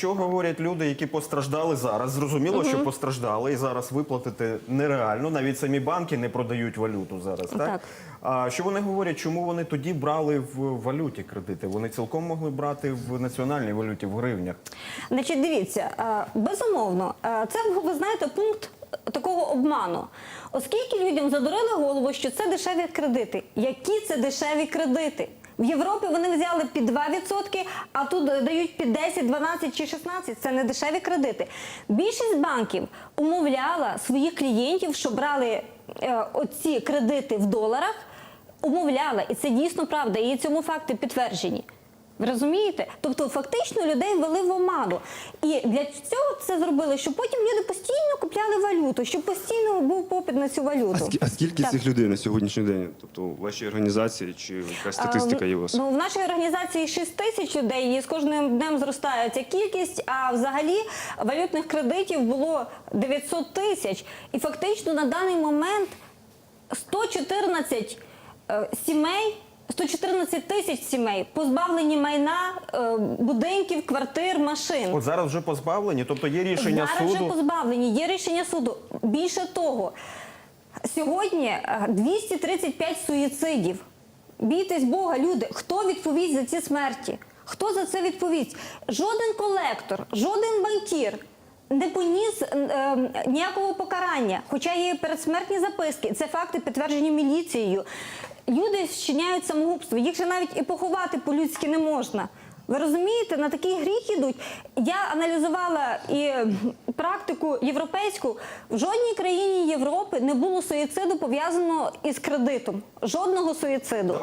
Що говорять люди, які постраждали зараз? Зрозуміло, що постраждали, і зараз виплатити нереально. Навіть самі банки не продають валюту зараз. Так? Так. А що вони говорять, чому вони тоді брали в валюті кредити? Вони цілком могли брати в національній валюті, в гривнях. Значить, дивіться, безумовно, це ви знаєте пункт такого обману. Оскільки людям задурили голову, що це дешеві кредити. Які це дешеві кредити? В Європі вони взяли під 2%, а тут дають під 10, 12 чи 16. Це не дешеві кредити. Більшість банків умовляла своїх клієнтів, що брали е, оці кредити в доларах, умовляла, і це дійсно правда. І цьому факти підтверджені. Розумієте? Тобто фактично людей ввели в оману. І для цього це зробили, щоб потім люди постійно купляли валюту, щоб постійно був попит на цю валюту. а скільки Так. цих людей на сьогоднішній день? Тобто у вашій організації чи якась статистика є у вас? Ну, в нашій організації 6 тисяч людей, і з кожним днем зростає ця кількість. А взагалі валютних кредитів було 900 тисяч. І фактично на даний момент 114 е, сімей. 114 тисяч сімей позбавлені майна, е, будинків, квартир, машин. От зараз вже позбавлені, тобто є рішення Зараз суду. вже позбавлені, є рішення суду. Більше того, сьогодні е, 235 суїцидів. Бійтесь Бога, люди. Хто відповість за ці смерті? Хто за це відповість? Жоден колектор, жоден банкір не поніс е, е, ніякого покарання, хоча є передсмертні записки. Це факти підтверджені міліцією. Люди вчиняють самогубство, їх же навіть і поховати по-людськи не можна. Ви розумієте, на такий гріх ідуть. Я аналізувала і практику європейську. В жодній країні Європи не було суїциду пов'язаного із кредитом. Жодного суїциду.